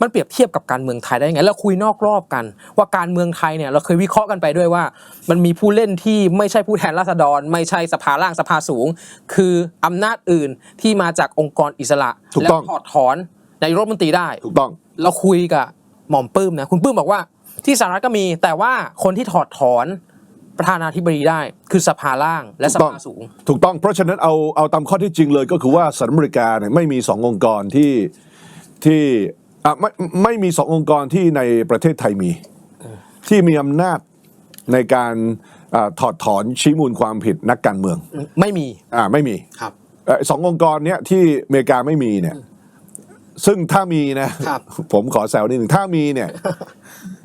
มันเปรียบเทียบกับการเมืองไทยได้ยังไงแล้วคุยนอกรอบกัน ว่าการเมืองไทยเนี่ยเราเคยวิเคราะห์กันไปด้วยว่า มันมีผู้เล่นที่ไม่ใช่ผู้แทนราษฎร ไม่ใช่สภาล่างสภาสูง คืออำนาจอื่นที่มาจากองค์กรอิสระถูกและต้องถอดถอนนายกรัฐมนตรีได้ถูกต้อง เราคุยกับหม่อมปื้มนะคุณปื้มบอกว่า ที่สหรัฐก็มีแต่ว่าคนที่ถอดถอนประธานาธิบดีได้คือสภาล่างและสถูกต้องภาสูง ถูกต้องเพราะฉะนั้นเอาเอาตามข้อที่จริงเลยก็คือว่าสหรัฐอเมริกาเนี่ยไม่มีสององค์กรที่ที่ อะไม่ไม่มีสององค์กรที่ในประเทศไทยมี ที่มีอำนาจในการอาถอดถอนชี้มูลความผิดนักการเมืองไม่มีอ่าไม่มีครับ เอ่อสององค์กรเนี้ยที่อเมริกาไม่มีเนี่ย ซึ่งถ้ามีนะ ครับ ผมขอแซวนิดหนึ่งถ้ามีเนี่ย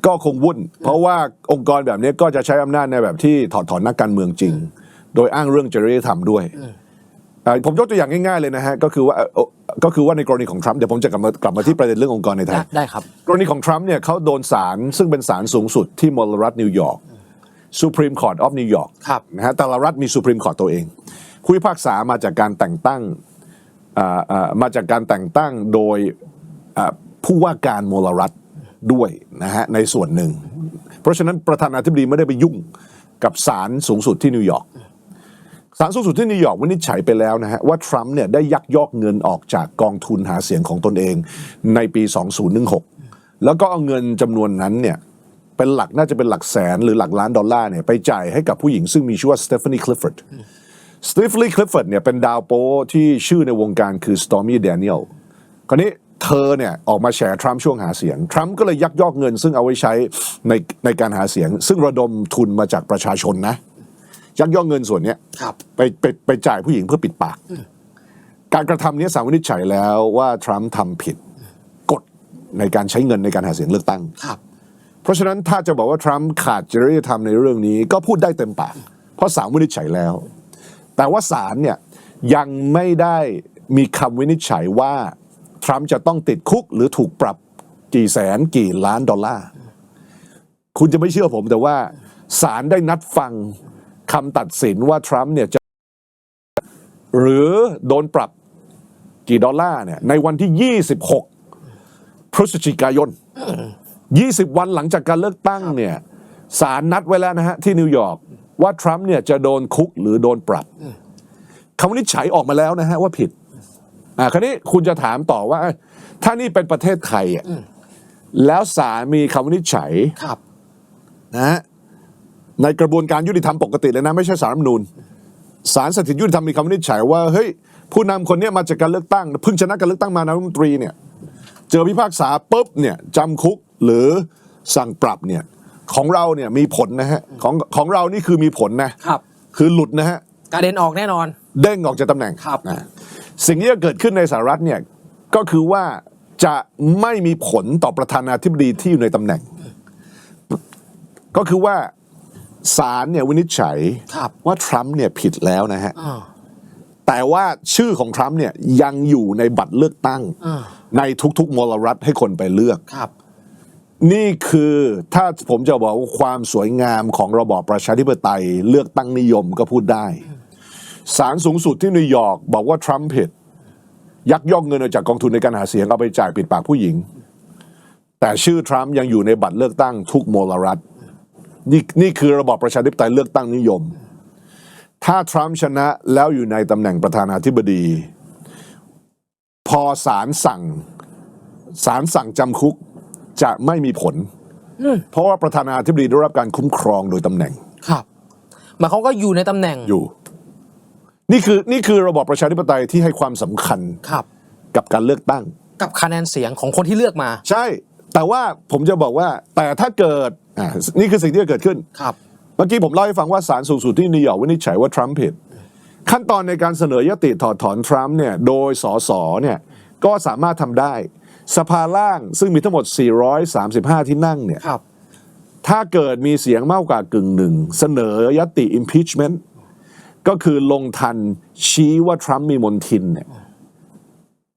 ก็คงวุ่น เพราะว่าองค์กรแบบนี้ก็จะใช้อำนาจในแบบที่ถอดถอนนักการเมืองจริง โดยอ้างเรื่องจริยธรรมด้วยเอ่อผมยกตัวอย่างง่ายๆเลยนะฮะ ก็คือว่าเอ่อ ก็คือว่าในกรณีของทรัมป์เดี๋ยวผมจะกลับมากลับมาที่ประเด็นเรื่ององค์กรในไทได้ยได้ครับ กรณีของทรัมป์เนี่ยเขาโดนศาลซึ่งเป็นศาลสูงสุดที่มลรัฐนิวยอร์ก Supreme Court of New York ครับนะฮะแต่ละรัฐมี Supreme Court ตัวเอง ผู้พิพากษามาจากการแต่งตั้งอ่าอ่ามาจากการแต่งตั้งโดยอ่าผู้ว่าการมลรัฐด้วยนะฮะในส่วนหนึ่ง เพราะฉะนั้นประธานาธิบดีไม่ได้ไปยุ่งกับศาลสูงสุดที่นิวยอร์ก ศาลสูงสุดที่นิวยอร์กวินิจฉัยไปแล้วนะฮะว่าทรัมป์เนี่ยได้ยักยอกเงินออกจากกองทุนหาเสียงของตนเองในปี 2016 แล้วก็เอาเงินจำนวนนั้นเนี่ยเป็นหลักน่าจะเป็นหลักแสนหรือหลักล้านดอลลาร์เนี่ยไปจ่ายให้กับผู้หญิงซึ่งมีชื่อว่าสเตฟานีคลิฟฟอร์ดสเตฟานีคลิฟฟอร์ดเนี่ยเป็นดาวโปที่ชื่อในวงการคือสตอร์มี่แดเนียลคราวนี้เธอเนี่ยออกมาแฉทรัมป์ช่วงหาเสียง ทรัมป์ก็เลยยักยอกเงินซึ่งเอาไว้ใช้ในในการหาเสียง ซึ่งระดมทุนมาจากประชาชนนะ ยักยอกเงินส่วนเนี้ยครับไปไปไปจ่ายผู้หญิงเพื่อปิดปาก การกระทำนี้สารวินิจฉัยแล้วว่าทรัมป์ทำผิดกฎในการใช้เงินในการหาเสียงเลือกตั้งครับเพราะฉะนั้นถ้าจะบอกว่าทรัมป์ขาดจริยธรรมในเรื่องนี้ก็พูดได้เต็มปาก เพราะศาลวินิจฉัยแล้ว แต่ว่าศาลเนี่ยยังไม่ได้มีคำวินิจฉัยว่าทรัมป์จะต้องติดคุกหรือถูกปรับกี่แสนกี่ล้านดอลลาร์ คุณจะไม่เชื่อผมแต่ว่าศาลได้นัดฟัง คำตัดสินว่าทรัมป์เนี่ยจะหรือโดนปรับกี่ดอลลาร์เนี่ยในวันที่ 26 พฤศจิกายน 20 วันหลังจากการเลือกตั้งเนี่ยศาลนัดไว้แล้วนะฮะที่นิวยอร์กว่าทรัมป์เนี่ยจะโดนคุกหรือโดนปรับคำวินิจฉัยออกมาแล้วนะฮะว่าผิด อ่าคราวนี้คุณจะถามต่อว่าเอ้ยถ้านี่เป็นประเทศไทยอะแล้วศาลมีคำวินิจฉัยครับนะฮะ ในกระบวนการยุติธรรมปกติเลยนะไม่ใช่สารรัฐธรรมนูญศาลสถิตยุติธรรมมีคำวินิจฉัยว่าเฮ้ยผู้นำคนเนี้ยมาจากการเลือกตั้งเพิ่งชนะการเลือกตั้งมานายกรัฐมนตรีเนี่ยเจอพิพากษาปุ๊บเนี่ยจำคุกหรือสั่งปรับเนี่ยของเราเนี่ยมีผลนะฮะของของเรานี่คือมีผลนะครับ คือหลุดนะฮะการเด็นออกแน่นอน เด้งออกจากตำแหน่งครับนะสิ่งที่จะเกิดขึ้นในสหรัฐเนี่ยก็คือว่าจะไม่มีผลต่อประธานาธิบดีที่อยู่ในตำแหน่ง ก็คือว่า ศาลเนี่ยวินิจฉัยครับ ว่าทรัมป์เนี่ยผิดแล้วนะฮะอ่าแต่ว่าชื่อของทรัมป์เนี่ยยังอยู่ในบัตรเลือกตั้งอ่าในทุกๆมลรัฐให้คนไปเลือก ครับ นี่คือถ้าผมจะบอกว่าความสวยงามของระบอบประชาธิปไตยเลือกตั้งนิยมก็พูดได้ศาลสูงสุดที่นิวยอร์กบอกว่าทรัมป์ผิด ยักยอกเงินออกจากกองทุนในการหาเสียงเอาไปจ่ายปิดปากผู้หญิง แต่ชื่อทรัมป์ยังอยู่ในบัตรเลือกตั้งทุกมลรัฐ นี่นี่คือระบอบประชาธิปไตยเลือกตั้งนิยม ถ้าทรัมป์ชนะแล้วอยู่ในตำแหน่งประธานาธิบดี พอศาลสั่งศาลสั่งจำคุกจะไม่มีผล เพราะว่าประธานาธิบดีได้รับการคุ้มครองโดยตำแหน่งครับหมายความก็อยู่ในตำแหน่งอยู่ นี่คือนี่คือระบอบประชาธิปไตยที่ให้ความสำคัญครับ กับการเลือกตั้ง กับคะแนนเสียงของคนที่เลือกมา ใช่ แต่ว่าผมจะบอกว่า แต่ถ้าเกิด อ่านี่คือสิ่งที่จะเกิดขึ้น ครับเมื่อกี้ผมเล่าให้ฟังว่าศาลสูงสุดที่นิวยอร์กวินิจฉัยว่าทรัมป์ผิด ขั้นตอนในการเสนอยติถอดถอนทรัมป์เนี่ยโดยสสเนี่ยก็สามารถทำได้ สภาล่างซึ่งมีทั้งหมด 435 ที่นั่งเนี่ยครับ ถ้าเกิดมีเสียงมากกว่ากึ่งหนึ่ง เสนอยติ impeachment ก็คือลงทันชี้ว่าทรัมป์มีมนทินเนี่ย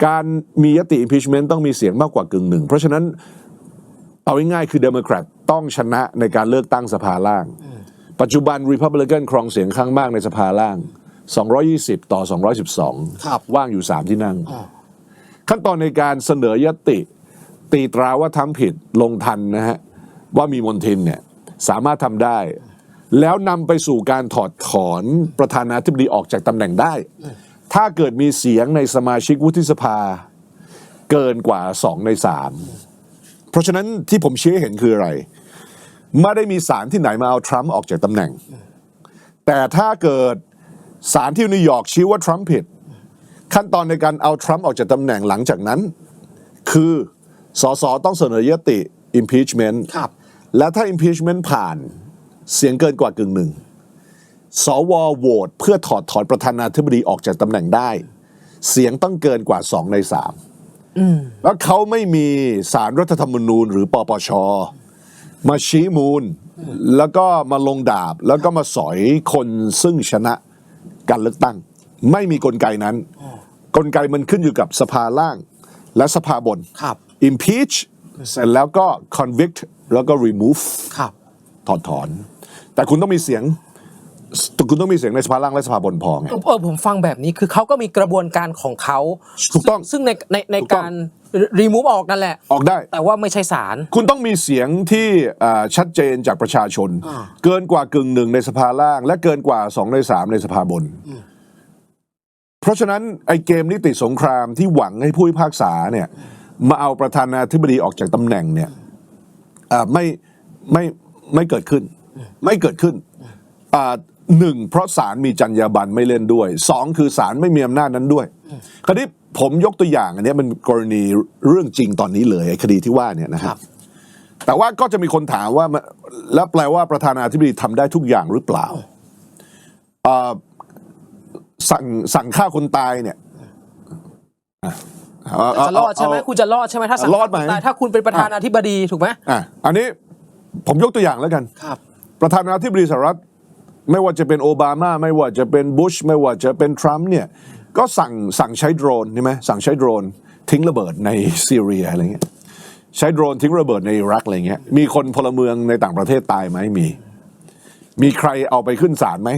การมียติ impeachment ต้องมีเสียงมากกว่ากึ่งหนึ่ง เพราะฉะนั้น เอาง่ายๆคือเดโมแครตต้องชนะในการเลือกตั้งสภาล่าง ปัจจุบัน Republican ครองเสียงข้างมากในสภาล่าง 220 ต่อ 212ครับว่างอยู่ 3 ที่นั่ง ขั้นตอนในการเสนอยติ ตีตราว่าทำผิดลงทันนะฮะ ว่ามีมนทินเนี่ย สามารถทำได้ แล้วนำไปสู่การถอดถอนประธานาธิบดีออกจากตำแหน่งได้ ถ้าเกิดมีเสียงในสมาชิกวุฒิสภา เกินกว่าสองในสาม เพราะฉะนั้นที่ผมชี้ให้เห็นคืออะไร ไม่ได้มีสารที่ไหนมาเอาทรัมป์ออกจากตำแหน่ง แต่ถ้าเกิดสารที่นิวยอร์กชี้ว่าทรัมป์ผิด ขั้นตอนในการเอาทรัมป์ออกจากตำแหน่งหลังจากนั้น คือสสต้องเสนอยติ impeachment ครับ และถ้า impeachment ผ่านเสียงเกินกว่ากึ่งหนึ่งสวโหวตเพื่อถอดถอนประธานาธิบดีออกจากตำแหน่งได้ เสียงต้องเกินกว่าสองในสาม แล้วเขาไม่มีสารรัฐธรรมนูญ หรือปปช มาชี้มูล แล้วก็มาลงดาบ แล้วก็มาสอยคนซึ่งชนะการเลือกตั้ง ไม่มีกลไกนั้น กลไกมันขึ้นอยู่กับสภาล่างและสภาบน ครับ impeach เสร็จแล้วก็ convict แล้วก็ remove ครับ ถอดถอน แต่คุณต้องมีเสียง คุณต้องมีเสียงในสภาล่างและสภาบนพอไง เออผมฟังแบบนี้คือเขาก็มีกระบวนการของเขาถูกต้องซึ่งในในในถูกต้องการรีมูฟออกนั่นแหละ ออกได้ แต่ว่าไม่ใช่สาร คุณต้องมีเสียงที่อ่าชัดเจนจากประชาชน อ่า เกินกว่ากึ่งหนึ่งในสภาล่าง และเกินกว่าสองในสามในสภาบน เพราะฉะนั้นไอ้เกมนิติสงครามที่หวังให้ผู้พิพากษาเนี่ยมาเอาประธานาธิบดีออกจากตำแหน่งเนี่ยอ่าไม่ไม่ไม่เกิดขึ้น ไม่เกิดขึ้นอ่า หนึ่งเพราะศาลมีจรรยาบรรณไม่เล่นด้วยสองคือศาลไม่มีอำนาจนั้นด้วยคราวนี้ผมยกตัวอย่างอันเนี้ยมันกรณีเรื่องจริงตอนนี้เลยไอ้คดีที่ว่าเนี่ยนะคครัรับบแต่ว่าก็จะมีคนถามว่ามันแล้วแปลว่าประธานาธิบดีทำได้ทุกอย่างหรือเปล่าเอ่อสั่งสั่งฆ่าคนตายเนี่ยอะเาจะรอดใช่ไหมเาคุณจะรอดใช่ไหมถ้าสังรอดไหมแต่ถ้าคุณเป็นประธานาธิบดีถูกไหมอะอันนี้ผมยกตัวอย่างแล้วกันครับ ประธานาธิบดีสหรัฐ ไม่ว่าจะเป็นโอบามาไม่ว่าจะเป็นบุชไม่ว่าจะเป็นทรัมป์เนี่ยก็สั่งสั่งใช้โดรนใช่ไหมสั่งใช้โดรนทิ้งระเบิดในซีเรียอะไรเงี้ยใช้โดรนทิ้งระเบิดในอิรักอะไรเงี้ยมีคนพลเมืองในต่างประเทศตายไหมมี มีใครเอาไปขึ้นศาลไหม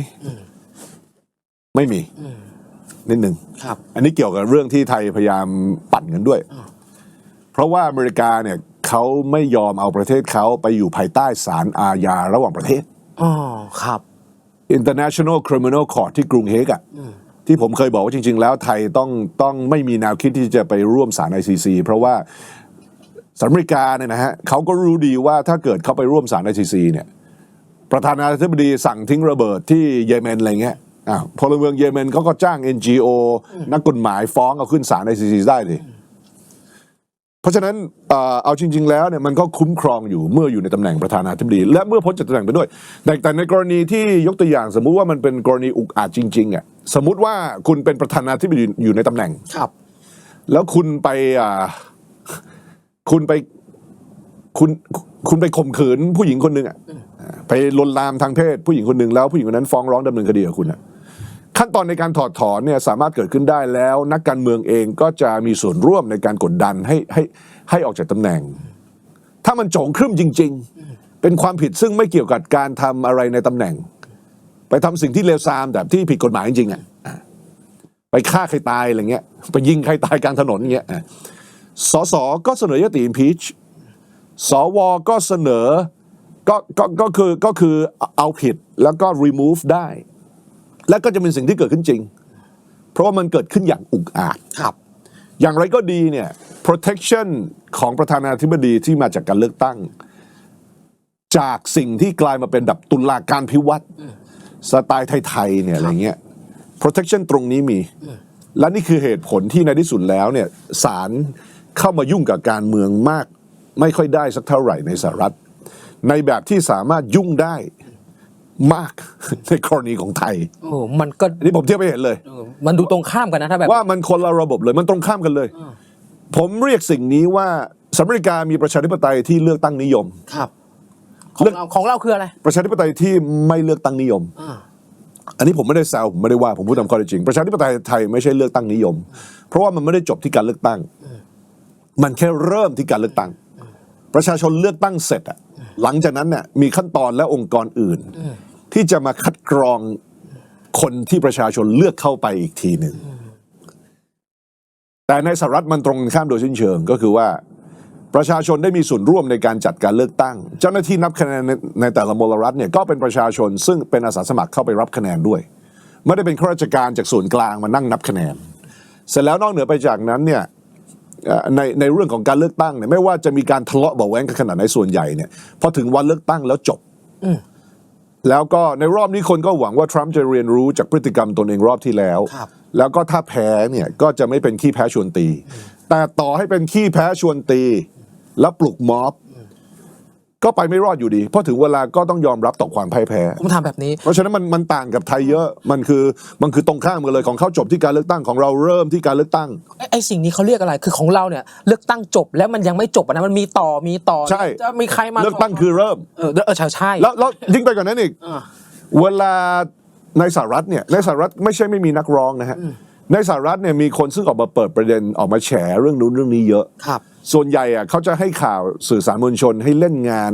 ไม่มีนิดหนึ่งครับอันนี้เกี่ยวกับเรื่องที่ไทยพยายามปั่นกันด้วย เพราะว่าอเมริกาเนี่ยเขาไม่ยอมเอาประเทศเขาไปอยู่ภายใต้ศาลอาญาระหว่างประเทศอ๋อครับ International Criminal Court ที่กรุงเฮกอะที่ผมเคยบอกว่าจริง ๆ แล้วไทยต้องต้องไม่มีแนวคิดที่จะไปร่วมศาล ICC เพราะว่าสหรัฐอเมริกาเนี่ยนะฮะเขาก็รู้ดีว่าถ้าเกิดเขาไปร่วมศาล ICC เนี่ยประธานาธิบดีสั่งทิ้งระเบิดที่เยเมนอะไรเงี้ยอะพลเมืองเยเมนเขาก็จ้าง NGO นักกฎหมายฟ้องเอาขึ้นศาล ICC ได้เลยเพ ราะฉะนั้นเอ่อเอาจริง ๆ แล้วเนี่ยมันก็คุ้มครองอยู่เมื่ออยู่ในตำแหน่งประธานาธิบดี และเมื่อพ้นจากตำแหน่งไปด้วยแต่แต่ในกรณีที่ยกตัวอย่างสมมุติว่ามันเป็นกรณีอุกอาจจริงๆอะสมมุติว่าคุณเป็นประธานาธิบดีอยู่ในตำแหน่งครับ แล้วคุณไปอ่าคุณไปคุณคุณไปข่มขืนผู้หญิงคนหนึ่งอะไปลวนลามทางเพศผู้หญิงคนหนึ่งแล้วผู้หญิงคนนั้นฟ้องร้องดำเนินคดีกับคุณอะ ขั้นตอนในการถอดถอนเนี่ยสามารถเกิดขึ้นได้แล้ว นักการเมืองเองก็จะมีส่วนร่วมในการกดดันให้ให้ให้ออกจากตำแหน่ง ถ้ามันโจงครึ่มจริง ๆ เป็นความผิดซึ่งไม่เกี่ยวกับการทำอะไรในตำแหน่ง ไปทำสิ่งที่เลวทรามแบบที่ผิดกฎหมายจริงๆอะไปฆ่าใครตายอะไรเงี้ยไปยิงใครตายกลางถนนเงี้ยสสก็เสนอยติ impeach สวก็เสนอก็ก็ก็คือก็คือเอาผิดแล้วก็ remove ได้ และก็จะเป็นสิ่งที่เกิดขึ้นจริง เพราะว่ามันเกิดขึ้นอย่างอุกอาจครับ อย่างไรก็ดีเนี่ย protection ของประธานาธิบดีที่มาจากการเลือกตั้ง จากสิ่งที่กลายมาเป็นแบบตุลาการพิวัตรสไตล์ไทยๆเนี่ยอะไรเงี้ย protection ตรงนี้มี และนี่คือเหตุผลที่ในที่สุดแล้วเนี่ยศาลเข้ามายุ่งกับการเมืองมาก ไม่ค่อยได้สักเท่าไหร่ในสหรัฐ ในแบบที่สามารถยุ่งได้ มาก ในกรณีของไทยโอ้มันก็อันนี้ผมเทียบไปเห็นเลย เออมันดูตรงข้ามกันนะถ้าแบบ ว่ามันคนละระบบเลยมันตรงข้ามกันเลยผมเรียกสิ่งนี้ว่าสหรัฐอเมริกามีประชาธิปไตยที่เลือกตั้งนิยม ครับของเราของเราคืออะไรประชาธิปไตยที่ไม่เลือกตั้งนิยม อ่าอันนี้ผมไม่ได้แซวผมไม่ได้ว่าผมพูดตามข้อเท็จจริง ประชาธิปไตยไทยไม่ใช่เลือกตั้งนิยม เพราะว่ามันไม่ได้จบที่การเลือกตั้ง มันแค่เริ่มที่การเลือกตั้ง ประชาชนเลือกตั้งเสร็จอะหลังจากนั้นเนี่ยมีขั้นตอนและองค์กรอื่น ที่จะมาคัดกรองคนที่ประชาชนเลือกเข้าไปอีกทีหนึ่ง แต่ในสหรัฐมันตรงข้ามโดยสิ้นเชิงก็คือว่าประชาชนได้มีส่วนร่วมในการจัดการเลือกตั้ง เจ้าหน้าที่นับคะแนนในในแต่ละมลรัฐเนี่ยก็เป็นประชาชนซึ่งเป็นอาสาสมัครเข้าไปรับคะแนนด้วย ไม่ได้เป็นข้าราชการจากส่วนกลางมานั่งนับคะแนน เสร็จแล้วนอกเหนือไปจากนั้นเนี่ยในในเรื่องของการเลือกตั้งเนี่ยไม่ว่าจะมีการทะเลาะเบาะแวงกันขนาดไหนส่วนใหญ่เนี่ยพอถึงวันเลือกตั้งแล้วจบ แล้วก็ในรอบนี้คนก็หวังว่าทรัมป์จะเรียนรู้จากพฤติกรรมตนเองรอบที่แล้วครับแล้วก็ถ้าแพ้เนี่ยก็จะไม่เป็นขี้แพ้ชวนตี แต่ต่อให้เป็นขี้แพ้ชวนตี แล้วปลุกม็อบ ก็ไปไม่รอดอยู่ดี เพราะถึงเวลาก็ต้องยอมรับต่อความพ่ายแพ้ ผมถามแบบนี้ เพราะฉะนั้นมันมันต่างกับไทยเยอะ มันคือมันคือตรงข้ามกันเลยของเขาจบที่การเลือกตั้งของเราเริ่มที่การเลือกตั้ง ไอ้ไอ้สิ่งนี้เขาเรียกอะไร คือของเราเนี่ยเลือกตั้งจบแล้วมันยังไม่จบอะนะมันมีต่อมีต่อใช่ จะมีใครมาเลือกตั้งคือเริ่ม เออเออใช่ใช่ แล้วแล้วยิ่งไปกว่านั้นอีก อ่า เวลาในสหรัฐเนี่ยในสหรัฐไม่ใช่ไม่มีนักร้องนะฮะในสหรัฐเนี่ยมีคนซึ่งออกมาเปิดประเด็นออกมาแฉเรื่องนู้นเรื่องนี้เยอะ ครับ ส่วนใหญ่อะเขาจะให้ข่าวสื่อสารมวลชนให้เล่นงาน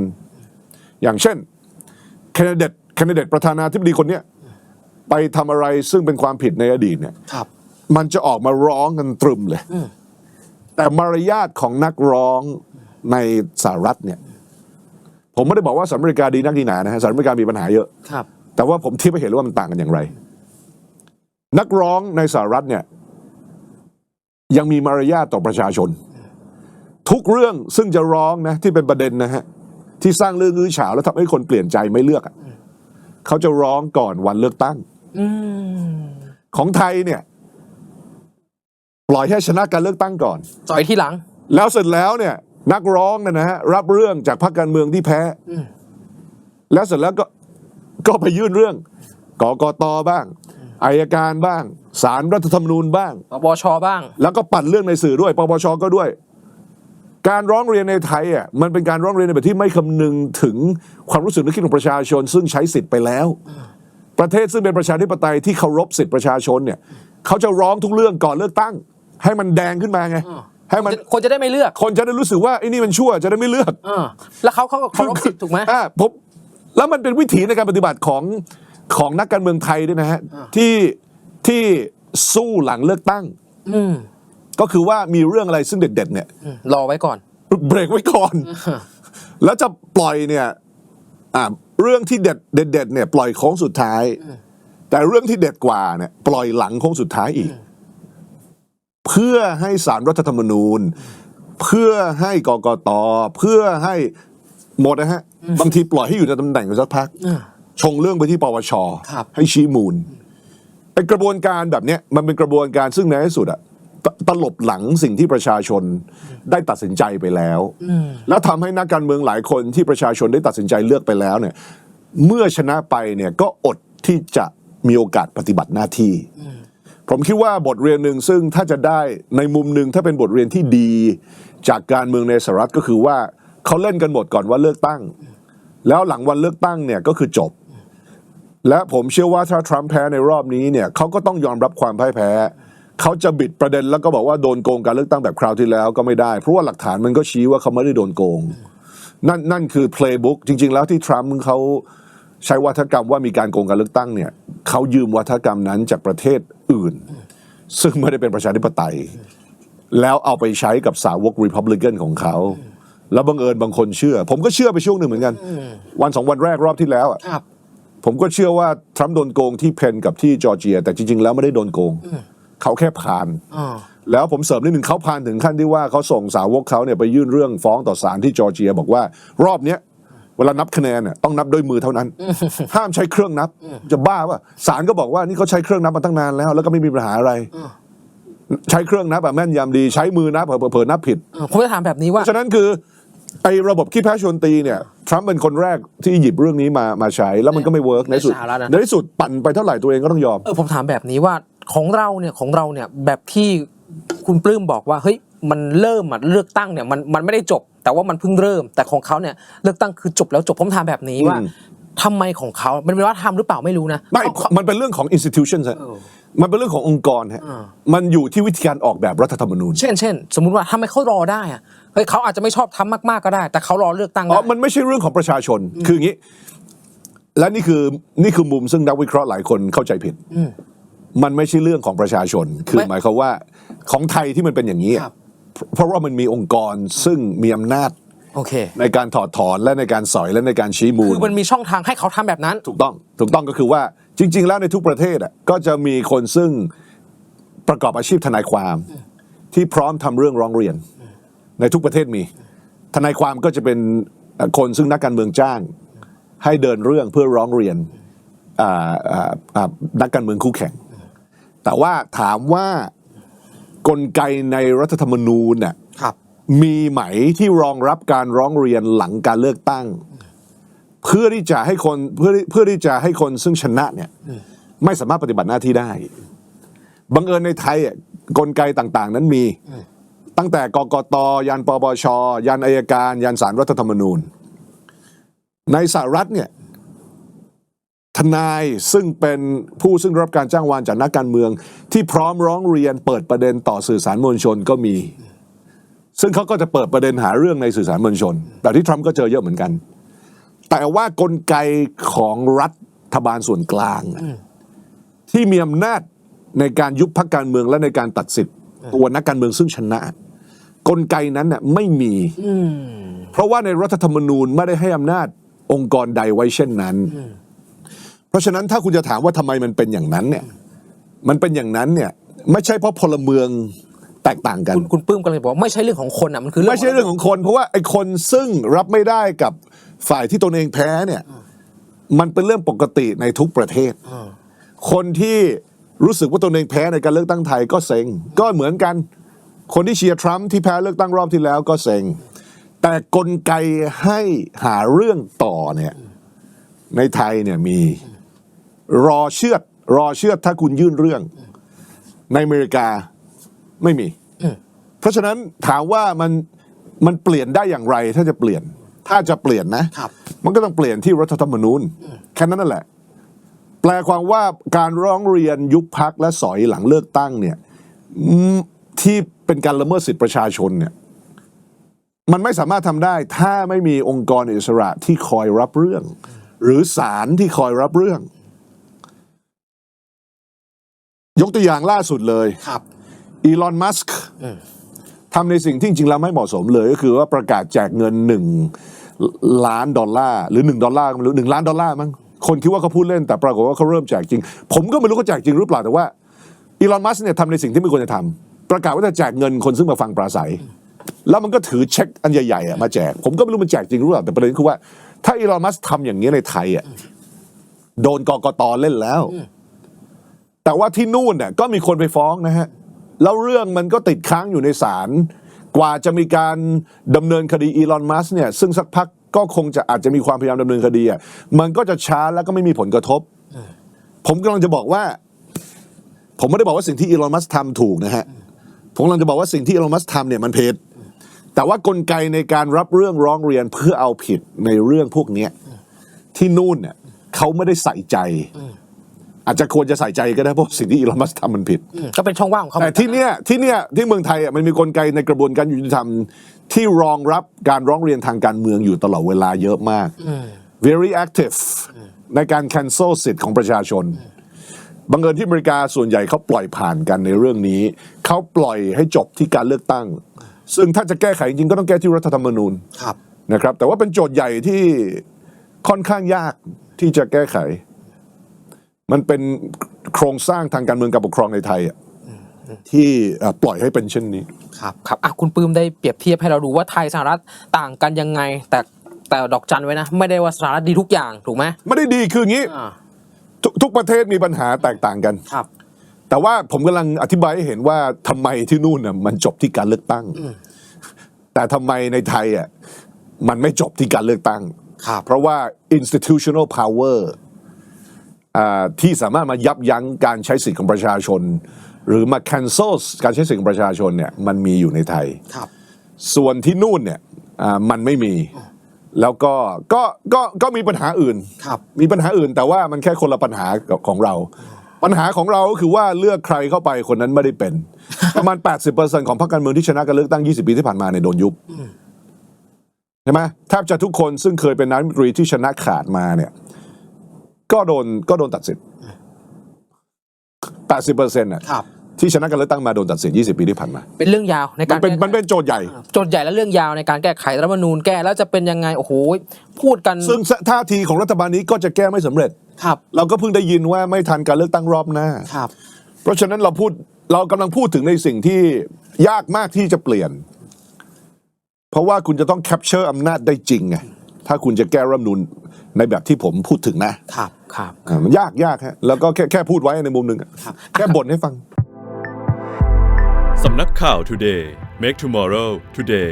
อย่างเช่นแคนดิเดตแคนดิเดตประธานาธิบดีคนเนี้ยไปทำอะไรซึ่งเป็นความผิดในอดีตเนี่ยครับ มันจะออกมาร้องกันตรึมเลย แต่มารยาทของนักร้องในสหรัฐเนี่ย ผมไม่ได้บอกว่าสหรัฐอเมริกาดีนักดีหนานะฮะสหรัฐอเมริกามีปัญหาเยอะ ครับ แต่ว่าผมเทียบไปเห็นแล้วว่ามันต่างกันอย่างไร นักร้องในสหรัฐเนี่ย ยังมีมารยาทต่อประชาชน ทุกเรื่องซึ่งจะร้องนะที่เป็นประเด็นนะฮะที่สร้างเรื่องอื้อฉาวแล้วทำให้คนเปลี่ยนใจไม่เลือกอะเขาจะร้องก่อนวันเลือกตั้ง อืมของไทยเนี่ย ปล่อยให้ชนะการเลือกตั้งก่อนสอยที่หลัง แล้วเสร็จแล้วเนี่ยนักร้องเนยนะฮะรับเรื่องจากพรรคการเมืองที่แพ้ อืม แล้วเสร็จแล้วก็ก็ไปยื่นเรื่องกกตบ้างอายการบ้างสารรัฐธรรมนูญบ้าง ปปชบ้าง แล้วก็ปั่นเรื่องในสื่อด้วยปปชก็ด้วย การร้องเรียนในไทยอะมันเป็นการร้องเรียนในแบบที่ไม่คำนึงถึงความรู้สึกนึกคิดของประชาชน ซึ่งใช้สิทธิ์ไปแล้ว ประเทศซึ่งเป็นประชาธิปไตยที่เคารพสิทธิประชาชนเนี่ยเขาจะร้องทุกเรื่องก่อนเลือกตั้ง ให้มันแดงขึ้นมาไงอ่าให้มันคนจะได้ไม่เลือก คนจะได้รู้สึกว่าไอ้นี่มันชั่วจะได้ไม่เลือกเออแล้วเขาเขาก็เคารพสิทธิ์ถูกไหมอ่าผมแล้วมันเป็นวิถีในการปฏิบัติของของนักการเมืองไทยด้วยนะฮะอ่าที่ที่สู้หลังเลือกตั้ง อืม ก็คือว่ามีเรื่องอะไรซึ่งเด็ดๆเนี่ยอืมรอไว้ก่อน เบรกไว้ก่อน แล้วจะปล่อยเนี่ยอ่าเรื่องที่เด็ดเด็ดๆเนี่ยปล่อยโค้งสุดท้าย แต่เรื่องที่เด็ดกว่าเนี่ย ปล่อยหลังโค้งสุดท้ายอีก เพื่อให้สารรัฐธรรมนูญ เพื่อให้กกตเพื่อให้หมดนะฮะ บางทีปล่อยให้อยู่ในตำแหน่งอยู่สักพักอืมชงเรื่องไปที่ปวชครับให้ชี้มูลไอ้กระบวนการแบบเนี้ยมันเป็นกระบวนการซึ่งในที่สุดอะ ตตลบหลังสิ่งที่ประชาชนได้ตัดสินใจไปแล้วอืมแล้วทำให้นักการเมืองหลายคนที่ประชาชนได้ตัดสินใจเลือกไปแล้วเนี่ยเมื่อชนะไปเนี่ยก็อดที่จะมีโอกาสปฏิบัติหน้าที่ ผมคิดว่าบทเรียนหนึ่งซึ่งถ้าจะได้ในมุมหนึ่งถ้าเป็นบทเรียนที่ดี จากการเมืองในสหรัฐก็คือว่าเขาเล่นกันหมดก่อนวันเลือกตั้ง แล้วหลังวันเลือกตั้งเนี่ยก็คือจบ และผมเชื่อว่าถ้าทรัมป์แพ้ในรอบนี้เนี่ยเขาก็ต้องยอมรับความพ่ายแพ้ เขาจะบิดประเด็นแล้วก็บอกว่าโดนโกงการเลือกตั้งแบบคราวที่แล้วก็ไม่ได้ เพราะว่าหลักฐานมันก็ชี้ว่าเขาไม่ได้โดนโกง นั่นนั่นคือ playbook จริง ๆ แล้วที่ทรัมป์เขาใช้วัฒกรรมว่ามีการโกงการเลือกตั้งเนี่ยเขายืมวัฒกรรมนั้นจากประเทศอื่น ซึ่งไม่ได้เป็นประชาธิปไตย แล้วเอาไปใช้กับสาวกรีพับลิกันของเขาแล้วบังเอิญบางคนเชื่อ ผมก็เชื่อไปช่วงหนึ่งเหมือนกัน วันสองวันแรกรอบที่แล้วอะครับผมก็เชื่อว่าทรัมป์โดนโกงที่เพนกับที่จอร์เจีย แต่จริง ๆ แล้วไม่ได้โดนโกง เขาแค่ผ่านอ่าแล้วผมเสริมนิดหนึ่งเขาผ่านถึงขั้นที่ว่าเขาส่งสาวกเขาเนี่ยไปยื่นเรื่องฟ้องต่อศาลที่จอร์เจีย บอกว่ารอบเนี้ยเวลานับคะแนนเนี่ยต้องนับด้วยมือเท่านั้น ห้ามใช้เครื่องนับ จะบ้าป่ะศาลก็บอกว่านี่เขาใช้เครื่องนับมาตั้งนานแล้ว แล้วก็ไม่มีปัญหาอะไร ใช้เครื่องนับอะแม่นยำดีใช้มือนับเผลอๆเผลอๆนับผิดเออผมจะถามแบบนี้เพว่าราะฉะนั้นคือไอ้ระบบขี้แพ้ชวนตีเนี่ยทรัมป์เป็นคนแรกที่หยิบเรื่องนี้มามาใช้แล้วมันก็ไม่เวิร์กในที่สุดในสหรัฐนะในที่สุดปั่นไปเท่าไหร่ตัวเองก็ต้องยอมเออผมถามแบบนี้ว่า ของเราเนี่ยของเราเนี่ยแบบที่คุณปลื้มบอกว่าเฮ้ยมันเริ่มอะเลือกตั้งเนี่ยมันมันไม่ได้จบ แต่ว่ามันเพิ่งเริ่ม แต่ของเขาเนี่ยเลือกตั้งคือจบแล้วจบผมถามแบบนี้ว่าอืมทำไมของเขามันเป็นว่าทำหรือเปล่าไม่รู้นะไม่เขามันเป็นเรื่องของ institution ฮะเออมันเป็นเรื่องขององค์กรฮะอ่ามันอยู่ที่วิธีการออกแบบรัฐธรรมนูญ เช่นเช่นสมมุติว่าทำไมเขารอได้อะเฮ้ยเขาอาจจะไม่ชอบทำมากๆก็ได้ แต่เขารอเลือกตั้งอ๋อได้มันไม่ใช่เรื่องของประชาชน คืออย่างนี้ และนี่คือนี่คือมุมซึ่งนักวิเคราะห์หลายคนเข้าใจผิดอื มมันไม่ใช่เรื่องของประชาชน คือไม่หมายความว่าของไทยที่มันเป็นอย่างนี้ครับเพราะว่ามันมีองค์กรซึ่งมีอำนาจโอเค ในการถอดถอนและในการสอยและในการชี้มูลคือมันมีช่องทางให้เขาทำแบบนั้น ถูกต้องถูกต้องก็คือว่าจริง ๆ แล้วในทุกประเทศอะก็จะมีคนซึ่งประกอบอาชีพทนายความ ที่พร้อมทำเรื่องร้องเรียน ในทุกประเทศมี ทนายความก็จะเป็นเอ่อคนซึ่งนักการเมืองจ้าง ให้เดินเรื่องเพื่อร้องเรียนอ่าอ่าอ่านักการเมืองคู่แข่ง แต่ว่าถามว่ากลไกในรัฐธรรมนูญน่ะครับ มีไหมที่รองรับการร้องเรียนหลังการเลือกตั้ง เพื่อที่จะให้คนเพื่อเพื่อที่จะให้คนซึ่งชนะเนี่ย ไม่สามารถปฏิบัติหน้าที่ได้บังเอิญในไทยอะกลไกต่างๆ นั้นมี ตั้งแต่กกตยันปปชยันอายการ ยันสารรัฐธรรมนูญ ในสหรัฐเนี่ย ทนายซึ่งเป็นผู้ซึ่งรับการจ้างวานจากนักการเมือง ที่พร้อมร้องเรียนเปิดประเด็นต่อสื่อสารมวลชนก็มี ซึ่งเขาก็จะเปิดประเด็นหาเรื่องในสื่อสารมวลชนแบบที่ทรัมป์ก็เจอเยอะเหมือนกัน แต่ว่ากลไกของรัฐบาลส่วนกลางอะที่มีอำนาจในการยุบพักการเมืองและในการตัดสิทธิ์ตัวนักการเมืองซึ่งชนะ กลไกนั้นน่ะไม่มีเพราะว่าในรัฐธรรมนูญไม่ได้ให้อำนาจองค์กรใดไว้เช่นนั้น เพราะฉะนั้นถ้าคุณจะถามว่าทำไมมันเป็นอย่างนั้นเนี่ยมันเป็นอย่างนั้นเนี่ยไม่ใช่เพราะพลเมืองแตกต่างกันคุณคุณปื้มก็เลยบอกว่าไม่ใช่เรื่องของคนอะมันคือไม่ใช่เรื่องของคนเพราะว่าไอ้คนซึ่งรับไม่ได้กับฝ่ายที่ตนเองแพ้เนี่ยมันเป็นเรื่องปกติในทุกประเทศ คนที่รู้สึกว่าตนเองแพ้ในการเลือกตั้งไทยก็เซ็ง ก็เหมือนกัน คนที่เชียร์ทรัมป์ที่แพ้เลือกตั้งรอบที่แล้วก็เซ็ง แต่กลไกให้หาเรื่องต่อเนี่ยในไทยเนี่ยมี รอเชือดรอเชือดถ้าคุณยื่นเรื่อง ในอเมริกาไม่มี เพราะฉะนั้นถามว่ามันมันเปลี่ยนได้อย่างไรถ้าจะเปลี่ยน ถ้าจะเปลี่ยนนะครับมันก็ต้องเปลี่ยนที่รัฐธรรมนูญแค่นั้นนั่นแหละ แปลความว่าการร้องเรียนยุบพักและสอยหลังเลือกตั้งเนี่ยอืมที่เป็นการละเมิดสิทธิประชาชนเนี่ยมันไม่สามารถทำได้ถ้าไม่มีองค์กรอิสระที่คอยรับเรื่อง หรือศาลที่คอยรับเรื่อง ยกตัวอย่างล่าสุดเลยครับอีลอนมัสก์ทำในสิ่งที่จริงๆแล้วไม่เหมาะสมเลยก็คือว่าประกาศแจกเงินหนึ่งล้านดอลลาร์หรือหนึ่งดอลลาร์ก็ไม่รู้หนึ่งล้านดอลลาร์มั้งคนคิดว่าเขาพูดเล่นแต่ปรากฏว่าเขาเริ่มแจกจริง ผมก็ไม่รู้เขาแจกจริงหรือเปล่าแต่ว่าอีลอนมัสก์เนี่ยทำในสิ่งที่ไม่ควรจะทำประกาศว่าจะแจกเงินคนซึ่งมาฟังปราศัย แล้วมันก็ถือเช็คอันใหญ่ๆอะมาแจก ผมก็ไม่รู้มันแจกจริงหรือเปล่าแต่ประเด็นคือว่า ถ้าอีลอนมัสก์ทำอย่างนี้ในไทยอะโดนกกตเล่นแล้ว แต่ว่าที่นู่นเนี่ยก็มีคนไปฟ้องนะฮะแล้วเรื่องมันก็ติดค้างอยู่ในศาลกว่าจะมีการดำเนินคดีอีลอนมัสเนี่ยซึ่งสักพักก็คงจะอาจจะมีความพยายามดำเนินคดีอะมันก็จะช้าแล้วก็ไม่มีผลกระทบ ผมกำลังจะบอกว่า ผมไม่ได้บอกว่าสิ่งที่อีลอนมัสทำถูกนะฮะผมกำลังจะบอกว่าสิ่งที่อีลอนมัสทำเนี่ยมันผิดแต่ว่ากลไกในการรับเรื่องร้องเรียนเพื่อเอาผิดในเรื่องพวกนี้ที่นู่นเนี่ยเขาไม่ได้ใส่ใจ อาจจะควรจะใส่ใจก็ได้เพราะสิ่งที่อีลอนมัสก์ทำมันผิด อืมก็เป็นช่องว่างของเขาแต่ที่เนี้ยที่เนี้ยที่เมืองไทยอะมันมีกลไกในกระบวนการยุติธรรม ที่รองรับการร้องเรียนทางการเมืองอยู่ตลอดเวลาเยอะมาก very active ในการ cancel สิทธิ์ของประชาชน บังเอิญที่อเมริกาส่วนใหญ่เขาปล่อยผ่านกันในเรื่องนี้ เขาปล่อยให้จบที่การเลือกตั้ง ซึ่งถ้าจะแก้ไขจริงๆก็ต้องแก้ที่รัฐธรรมนูญ ครับ นะครับแต่ว่าเป็นโจทย์ใหญ่ที่ค่อนข้างยากที่จะแก้ไข มันเป็นโครงสร้างทางการเมืองการปกครองในไทยอะที่เอ่อปล่อยให้เป็นเช่นนี้ ครับครับอะคุณปื้มได้เปรียบเทียบให้เราดูว่าไทยสหรัฐต่างกันยังไง แต่แต่ดอกจันไว้นะ ไม่ได้ว่าสหรัฐดีทุกอย่างถูกไหมไม่ได้ดีคืออย่างนี้อ่าทุกทุกประเทศมีปัญหาแตกต่างกัน ครับ แต่ว่าผมกำลังอธิบายให้เห็นว่าทำไมที่นู่นน่ะมันจบที่การเลือกตั้ง แต่ทำไมในไทยอะมันไม่จบที่การเลือกตั้ง ครับ เพราะว่า institutional power อ่า ที่สามารถมายับยั้งการใช้สิทธิของประชาชน หรือมา cancel การใช้สิทธิของประชาชนเนี่ยมันมีอยู่ในไทยครับ ส่วนที่นู่นเนี่ยอ่ามันไม่มี แล้วก็ก็ก็ก็มีปัญหาอื่นครับมีปัญหาอื่นแต่ว่ามันแค่คนละปัญหากับของเรา ปัญหาของเราก็คือว่าเลือกใครเข้าไปคนนั้นไม่ได้เป็น ประมาณ 80%ของพรรคการเมืองที่ชนะการเลือกตั้ง 20 ปีที่ผ่านมาเนี่ยโดนยุบใช่ไหมแทบจะทุกคนซึ่งเคยเป็นนายกรัฐมนตรีที่ชนะขาดมาเนี่ย ก็โดนก็โดนตัดสิทธิ์80%น่ะครับทที่ชนะการเลือกตั้งมาโดนตัดสิน20ปีที่ผ่านมา เป็นเรื่องยาวในมักานรเป็นแก้มันเป็นโจทย์ใหญ่ โจทย์ใหญ่และเรื่องยาวในการแก้ไขรัฐธรรมนูญแก้แล้วจะเป็นยังไงโอ้โหพูดกันซึ่งท่าทีของรัฐบาลนี้ก็จะแก้ไม่สำเร็จ ครับเราก็เพิ่งได้ยินว่าไม่ทันการเลือกตั้งรอบหน้า ครับ เพราะฉะนั้นเราพูดเรากำลังพูดถึงในสิ่งที่ยากมากที่จะเปลี่ยน เพราะว่าคุณจะต้องแคปเจอร์อำนาจได้จริงไง ถ้าคุณจะแก้รัฐธรรมนูญในแบบที่ผมพูดถึงนะครับครับอ่ามันยากยากฮะแล้วก็แค่แค่พูดไว้ในมุมหนึ่งอะครับแค่บ่นให้ฟัง สำนักข่าว Today Make Tomorrow Today